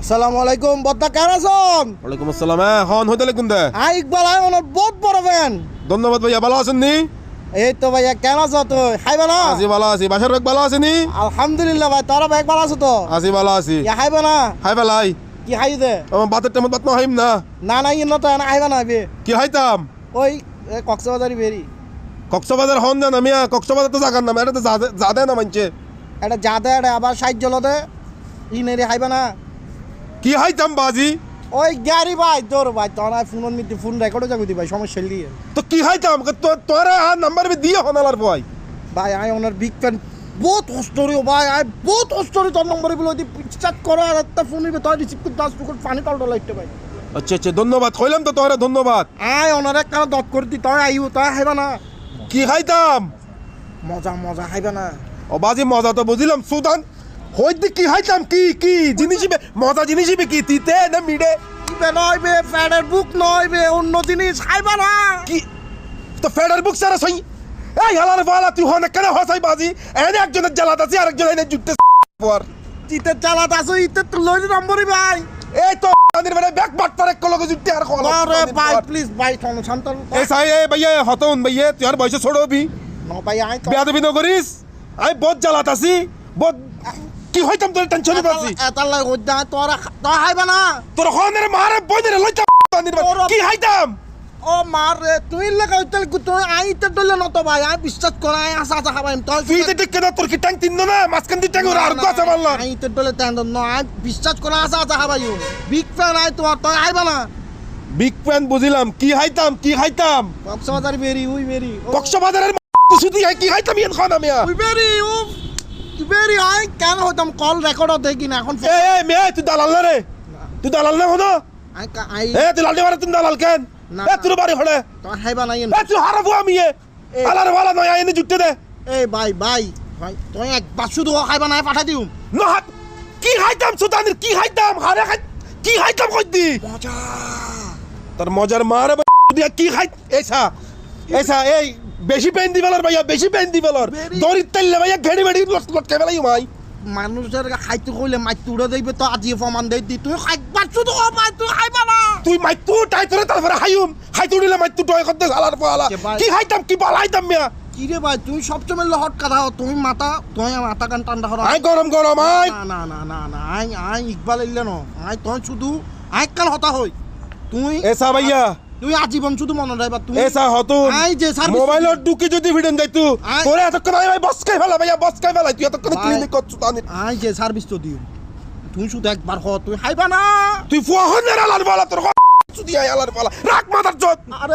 আসসালামু আলাইকুম বদ্দা কেন আছেন? ওয়ালাইকুম আসসালাম। হ্যাঁ হন হইতে লাগুন দে আই ইকবাল আই ওনার বহুত বড় ফ্যান ধন্যবাদ ভাইয়া ভালো আছেন নি? এই তো ভাইয়া কেন আছো তুই খাইবে না আছি ভালো আছি। বাসার ব্যাগ ভালো আছে নি? আলহামদুলিল্লাহ ভাই তোরা ব্যাগ ভালো আছো তো? আছি ভালো আছি। ইয়া খাইবে না হাই বেলাই। কি খাই দে আমার বাতের টাইমত বাত নহাইম না? না না ইয়ে তো না খাইবে না বে। কি হাইতাম? ওই কক্সবাজারি বেরি। কক্সবাজার হন জান আমি কক্সবাজার তো জাগার নাম। এটা তো দেয় না মানছে এটা যা দে এটা আবার সাহায্য লদে। ই নেই খাইবে না কি হাইতাম বাজি? ওই গ্যারি ভাই তোর ভাই তোর ফোন নিতে ফোন রেকর্ডও যাবি দি ভাই সমস্যা দিয়ে তো কি হাইতাম তোর আর নাম্বার বি দিয়ে হনালার ভাই। ভাই আই ওনার বিগ ফ্যান বহুত হস্টরি ভাই আই বহুত হস্টরি তোর নম্বরে বলে দি পিকচার করো আর একটা ফোন নিবে তোর রিসিভ করতে আসতো করে পানি টল লাগতে ভাই। আচ্ছা আচ্ছা ধন্যবাদ। কইলাম তো তোরা ধন্যবাদ। আই ওনার এক কারণ দত করে দি তুই আইও তুই খাইবা না। কি খাইতাম মজা মজা খাইবা না। ও বাজি মজা তো বুঝিলাম সুদান হইতে কি হাইতাম? কি কি জিনিস মজা জিনিস কি? তিতে না মিডে? ইবে নয় বে ফ্যানের বুক নয় বে অন্য জিনিস খাইবা না। কি? তো ফেডার বুক সারা সই। এই হালার ফালা তুই হনে কেন হসাই বাজি? এনে একজনের জ্বালাত আছে আরেকজন এনে জুটতে পর। চিতে চালাত আসো ইতে তো লই নম্বরই ভাই। এই তো তাদের মানে ব্যাক বাট পারে কলকে জুটতে আর কল আরে ভাই প্লিজ ভাই শোন শান্ত এই সাই এই ভাইয়া হতন ভাইয়া তুই আর বয়সে ছোড়ো বি ন ভাই আই বেয়াদবি নকরিস আই বহুত জ্বালাত আছি বহুত কি হইতাম তোর টেনশনে আছি? এটা লাই হইদা তোরা তুই খাইবা না? তোর হনের মারে বইদের লইতাম কি হাইতাম? ও মার রে তুই লাগা হইতাল তুই আই তে দলে ন তো ভাই আই বিশ্বাস করা আই আসা আসা খাবাই তুই তুই ঠিক কেন তোর কি ট্যাঙ্ক তিন না মাঝখান দিয়ে ট্যাঙ্ক আর কথা বললাম আই তে দলে তেন ন আই বিশ্বাস করা আসা আসা খাবাই বিগ ফ্যান আই তো তুই আইবা না? বিগ প্যান বুঝিলাম কি হাইতাম কি হাইতাম? কক্সবাজার বেরি উই বেরি কক্সবাজারের শুধু কি হাইতাম ইয়ান খান আমি উই বেরি তুই বেরি কেন হইতাম কল রেকর্ড দেখি না এখন এ এ মে তুই দালাল না রে? তুই দালাল না হনো এ তুই লালটি মারে তুই দালাল কেন। এ তুই বাড়ি হলে। তুই খাইবা না। ইন এ তুই হারাবো আমি এ এ। আলার ওয়ালা নয় এনে জুটতে দে। এই ভাই ভাই ভাই তুই একবার শুধু খাইবা না পাঠাই দিও না কি হাইতাম সুতানির কি হাইতাম? হারে খাই কি হাইতাম কই দি মজা। তোর মজার মারে দিয়া কি খাই এসা এসা এই বেশি পেন দিবেলার ভাইয়া বেশি পেন দিবেলার। তেললে ভাইয়া ঘেড়ি বেড়ি লট লট কেবেলাই মাই মানুষের খাইতে কইলে মাইতে উড়ে দেখবে তো আজি প্রমাণ দেই দি। তুই একবার শুধু ভাই তুই খাইবা না। তুই মাই তু টাই তোরে তারপরে হাইউম হাই তুড়িলে মাই তু টয় করতে হালার পালা কে হাইতাম কি বালাইতাম মিয়া? কি রে ভাই তুই সবসময় লহট কথা তুমি মাথা তুই মাথা কান টান্ডা হরা আই গরম গরম আই। না না না না আই আই ইকবাল ইল্লে ন। আই তুই শুধু আই কাল হতা হই। তুই এসা ভাইয়া। তুই আজীবন শুধু মনে রাখবা তুই এসা হতো আই যে সার্ভিস মোবাইলত ডুকি যদি ভিডিও দেয় তুই তোরে এতক্ষণ আই ভাই বসকাই ফেলা ভাইয়া বসকাই ফেলা তুই এতক্ষণ। ক্লিনিক করছ তানি আই যে সার্ভিস তো দিও। তুই শুধু একবার হ তুই হাইবা না। তুই ফুয়া হনের আলার বালা তোর চুদি আই আলার বালা। রাখ মাথার চোদ